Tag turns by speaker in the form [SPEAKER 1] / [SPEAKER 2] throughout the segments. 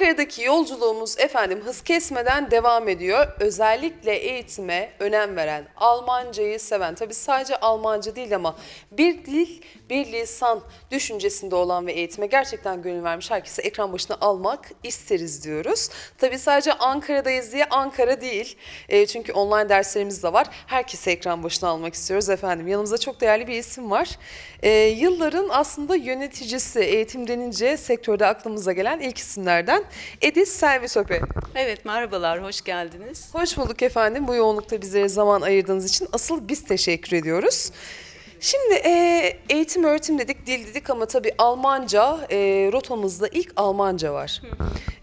[SPEAKER 1] Ankara'daki yolculuğumuz efendim hız kesmeden devam ediyor. Özellikle eğitime önem veren, Almancayı seven, tabii sadece Almanca değil ama bir dil, bir lisan düşüncesinde olan ve eğitime gerçekten gönül vermiş herkese ekran başına almak isteriz diyoruz. Tabii sadece Ankara'dayız diye Ankara değil. E, çünkü online derslerimiz de var. Herkese ekran başına almak istiyoruz efendim. Yanımızda çok değerli bir isim var. E, yılların aslında yöneticisi, eğitim denince sektörde aklımıza gelen ilk isimlerden Edis Servisope.
[SPEAKER 2] Evet merhabalar, hoş geldiniz.
[SPEAKER 1] Hoş bulduk efendim. Bu yoğunlukta bizlere zaman ayırdığınız için asıl biz teşekkür ediyoruz. Şimdi e, eğitim öğretim dedik, dil dedik ama tabii Almanca, e, rotamızda ilk Almanca var.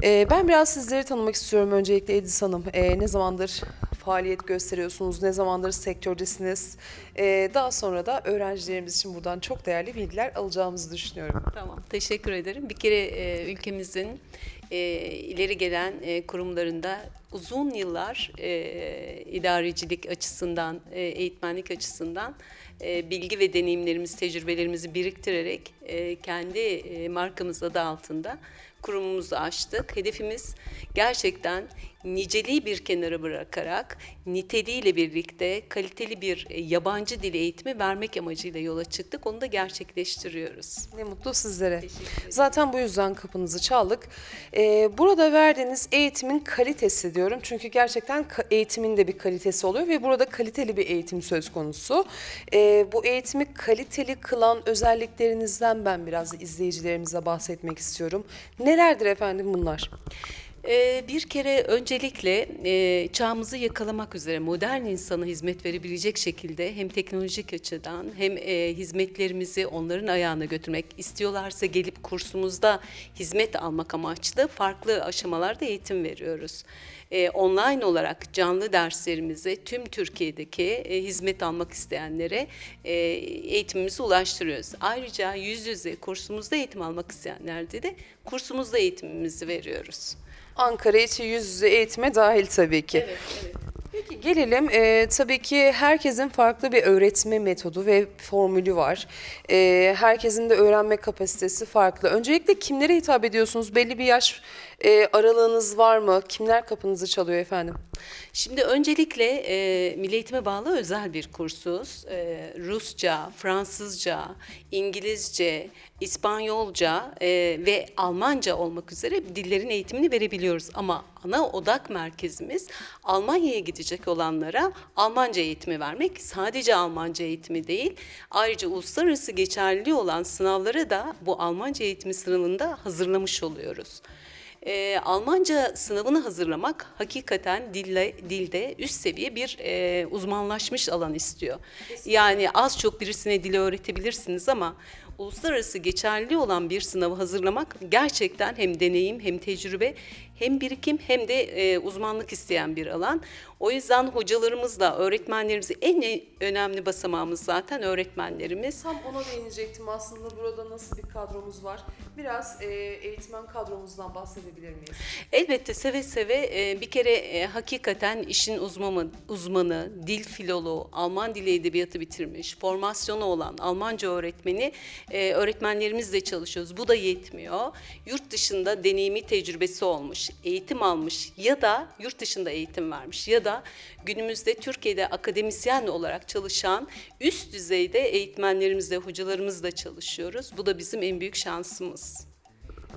[SPEAKER 1] E, ben biraz sizleri tanımak istiyorum öncelikle Edis Hanım. E, ne zamandır faaliyet gösteriyorsunuz, ne zamandır sektördesiniz? E, daha sonra da öğrencilerimiz için buradan çok değerli bilgiler alacağımızı düşünüyorum.
[SPEAKER 2] Tamam, teşekkür ederim. Bir kere e, ülkemizin e, ileri gelen e, kurumlarında uzun yıllar e, idarecilik açısından, e, eğitmenlik açısından e, bilgi ve deneyimlerimizi, tecrübelerimizi biriktirerek e, kendi e, markamız adı altında kurumumuzu açtık. Hedefimiz gerçekten niceliği bir kenara bırakarak niteliğiyle birlikte kaliteli bir e, yabancı dil eğitimi vermek amacıyla yola çıktık. Onu da gerçekleştiriyoruz.
[SPEAKER 1] Ne mutlu sizlere. Zaten bu yüzden kapınızı çaldık. Ee, burada verdiğiniz eğitimin kalitesi diyorum. Çünkü gerçekten eğitimin de bir kalitesi oluyor ve burada kaliteli bir eğitim söz konusu. Ee, bu eğitimi kaliteli kılan özelliklerinizden ben biraz izleyicilerimize bahsetmek istiyorum. Nelerdir efendim bunlar?
[SPEAKER 2] Ee, bir kere öncelikle e, çağımızı yakalamak üzere modern insana hizmet verebilecek şekilde hem teknolojik açıdan hem e, hizmetlerimizi onların ayağına götürmek istiyorlarsa gelip kursumuzda hizmet almak amaçlı farklı aşamalarda eğitim veriyoruz. E, online olarak canlı derslerimizi tüm Türkiye'deki hizmet almak isteyenlere eğitimimizi ulaştırıyoruz. Ayrıca yüz yüze kursumuzda eğitim almak isteyenlerde de kursumuzda eğitimimizi veriyoruz.
[SPEAKER 1] Ankara içi yüz yüze eğitime dahil tabii ki.
[SPEAKER 2] Evet, evet.
[SPEAKER 1] Peki gelelim Ee, tabii ki herkesin farklı bir öğretme metodu ve formülü var. Ee, herkesin de öğrenme kapasitesi farklı. Öncelikle kimlere hitap ediyorsunuz? Belli bir yaş e, aralığınız var mı? Kimler kapınızı çalıyor efendim?
[SPEAKER 2] Şimdi öncelikle e, Milli Eğitime bağlı özel bir kursuz. E, Rusça, Fransızca, İngilizce, İspanyolca e, ve Almanca olmak üzere dillerin eğitimini verebiliyoruz. Ama ana odak merkezimiz Almanya'ya gidecek olanlara Almanca eğitimi vermek. Sadece Almanca eğitimi değil, ayrıca uluslararası geçerliliği olan sınavlara da bu Almanca eğitimi sınavında hazırlamış oluyoruz. Ee, Almanca sınavını hazırlamak hakikaten dille, dilde üst seviye bir e, uzmanlaşmış alan istiyor. Yani az çok birisine dili öğretebilirsiniz ama uluslararası geçerli olan bir sınavı hazırlamak gerçekten hem deneyim hem tecrübe hem birikim hem de e, uzmanlık isteyen bir alan. O yüzden hocalarımızla öğretmenlerimiz en e- önemli basamağımız zaten öğretmenlerimiz.
[SPEAKER 1] Tam ona değinecektim aslında burada nasıl bir kadromuz var. Biraz e, eğitmen kadromuzdan bahsedebilir miyiz?
[SPEAKER 2] Elbette seve seve e, bir kere e, hakikaten işin uzmanı, uzmanı, dil filoloğu, Alman dili edebiyatı bitirmiş, formasyonu olan Almanca öğretmeni e, öğretmenlerimizle çalışıyoruz. Bu da yetmiyor. Yurt dışında deneyimi tecrübesi olmuş, eğitim almış ya da yurt dışında eğitim vermiş ya da günümüzde Türkiye'de akademisyen olarak çalışan üst düzeyde eğitmenlerimizle, hocalarımızla çalışıyoruz. Bu da bizim en büyük şansımız.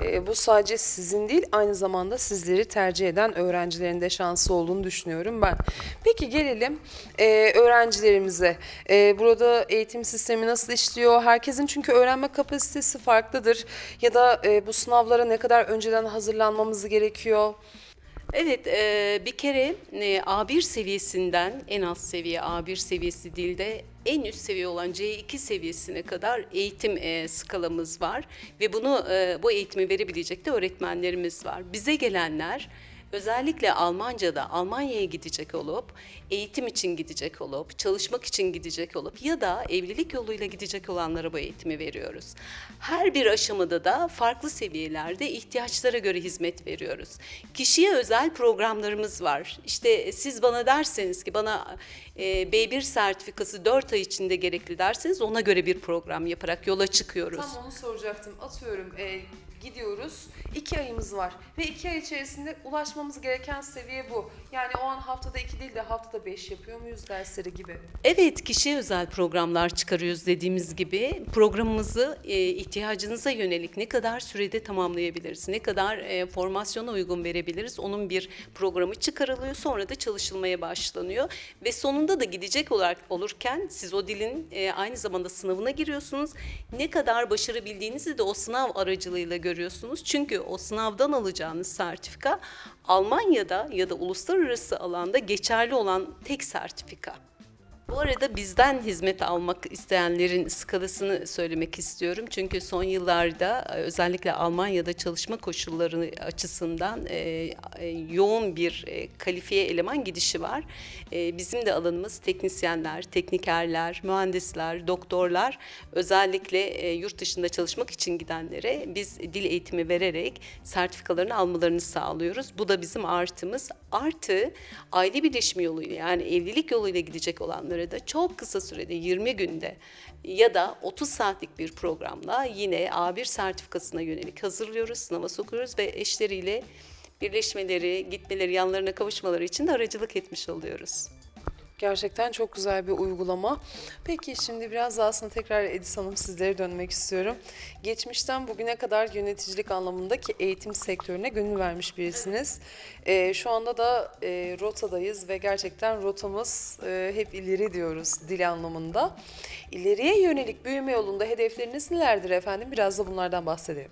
[SPEAKER 1] E, bu sadece sizin değil aynı zamanda sizleri tercih eden öğrencilerin de şansı olduğunu düşünüyorum ben. Peki gelelim e, öğrencilerimize. E, burada eğitim sistemi nasıl işliyor? Herkesin çünkü öğrenme kapasitesi farklıdır. Ya da e, bu sınavlara ne kadar önceden hazırlanmamız gerekiyor?
[SPEAKER 2] Evet, e, bir kere e, A1 seviyesinden en az seviye A1 seviyesi dilde en üst seviye olan C2 seviyesine kadar eğitim e, skalamız var ve bunu e, bu eğitimi verebilecek de öğretmenlerimiz var. Bize gelenler özellikle Almanca'da Almanya'ya gidecek olup, eğitim için gidecek olup, çalışmak için gidecek olup ya da evlilik yoluyla gidecek olanlara bu eğitimi veriyoruz. Her bir aşamada da farklı seviyelerde ihtiyaçlara göre hizmet veriyoruz. Kişiye özel programlarımız var. İşte siz bana derseniz ki bana e, B1 sertifikası 4 ay içinde gerekli derseniz ona göre bir program yaparak yola çıkıyoruz.
[SPEAKER 1] Tam onu soracaktım. Atıyorum e, gidiyoruz. İki ayımız var ve iki ay içerisinde ulaşmamız gereken seviye bu. Yani o an haftada iki değil de haftada beş yapıyor muyuz dersleri gibi.
[SPEAKER 2] Evet, kişiye özel programlar çıkarıyoruz dediğimiz gibi. Programımızı e, ihtiyacınıza yönelik ne kadar sürede tamamlayabiliriz, ne kadar e, formasyona uygun verebiliriz, onun bir programı çıkarılıyor, sonra da çalışılmaya başlanıyor. Ve sonunda da gidecek olarak olurken siz o dilin e, aynı zamanda sınavına giriyorsunuz. Ne kadar başarabildiğinizi de o sınav aracılığıyla görüyorsunuz. Çünkü o sınavdan alacağınız sertifika Almanya'da ya da uluslararası alanda geçerli olan tek sertifika. Bu arada bizden hizmet almak isteyenlerin skalasını söylemek istiyorum. Çünkü son yıllarda e, özellikle Almanya'da çalışma koşulları açısından e, e, yoğun bir e, kalifiye eleman gidişi var. E, bizim de alanımız teknisyenler, teknikerler, mühendisler, doktorlar özellikle e, yurt dışında çalışmak için gidenlere biz dil eğitimi vererek sertifikalarını almalarını sağlıyoruz. Bu da bizim artımız. Artı aile birleşimi yoluyla yani evlilik yoluyla gidecek olanlara da çok kısa sürede 20 günde ya da 30 saatlik bir programla yine A1 sertifikasına yönelik hazırlıyoruz, sınava sokuyoruz ve eşleriyle birleşmeleri, gitmeleri, yanlarına kavuşmaları için de aracılık etmiş oluyoruz.
[SPEAKER 1] Gerçekten çok güzel bir uygulama. Peki şimdi biraz daha aslında tekrar Edis Hanım sizlere dönmek istiyorum. Geçmişten bugüne kadar yöneticilik anlamındaki eğitim sektörüne gönül vermiş birisiniz. Ee, şu anda da e, rotadayız ve gerçekten rotamız e, hep ileri diyoruz dil anlamında. İleriye yönelik büyüme yolunda hedefleriniz nelerdir efendim? Biraz da bunlardan bahsedelim.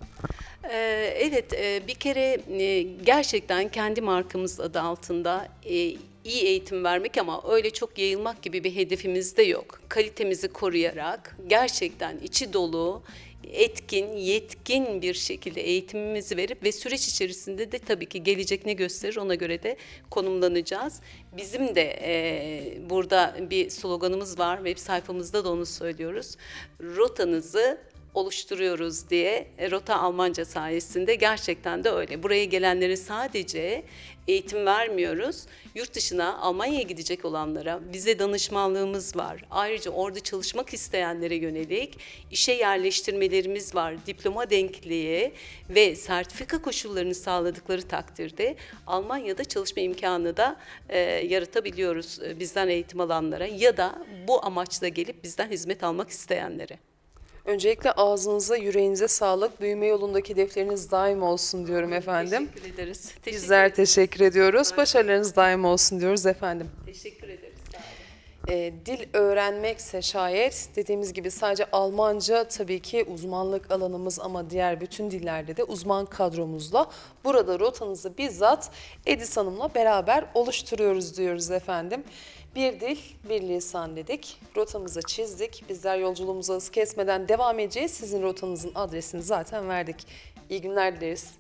[SPEAKER 2] Ee, Evet, e, bir kere e, gerçekten kendi markamız adı altında e, iyi eğitim vermek ama öyle çok yayılmak gibi bir hedefimiz de yok. Kalitemizi koruyarak gerçekten içi dolu, etkin, yetkin bir şekilde eğitimimizi verip ve süreç içerisinde de tabii ki gelecek ne gösterir ona göre de konumlanacağız. Bizim de e, burada bir sloganımız var, web sayfamızda da onu söylüyoruz. Rotanızı oluşturuyoruz diye e, Rota Almanca sayesinde gerçekten de öyle. Buraya gelenlere sadece eğitim vermiyoruz. Yurt dışına Almanya'ya gidecek olanlara bize danışmanlığımız var. Ayrıca orada çalışmak isteyenlere yönelik işe yerleştirmelerimiz var. Diploma denkliği ve sertifika koşullarını sağladıkları takdirde Almanya'da çalışma imkanı da e, yaratabiliyoruz e, bizden eğitim alanlara ya da bu amaçla gelip bizden hizmet almak isteyenlere.
[SPEAKER 1] Öncelikle ağzınıza, yüreğinize sağlık. Büyüme yolundaki hedefleriniz daim olsun diyorum efendim.
[SPEAKER 2] Teşekkür ederiz. Teşekkür
[SPEAKER 1] Bizler teşekkür ediyoruz. Başarılarınız daim olsun diyoruz efendim.
[SPEAKER 2] Teşekkür
[SPEAKER 1] Ee, dil öğrenmekse şayet dediğimiz gibi sadece Almanca tabii ki uzmanlık alanımız ama diğer bütün dillerde de uzman kadromuzla burada rotanızı bizzat Edis Hanım'la beraber oluşturuyoruz diyoruz efendim. Bir dil, bir lisan dedik. Rotamızı çizdik. Bizler yolculuğumuza hız kesmeden devam edeceğiz. Sizin rotanızın adresini zaten verdik. İyi günler dileriz.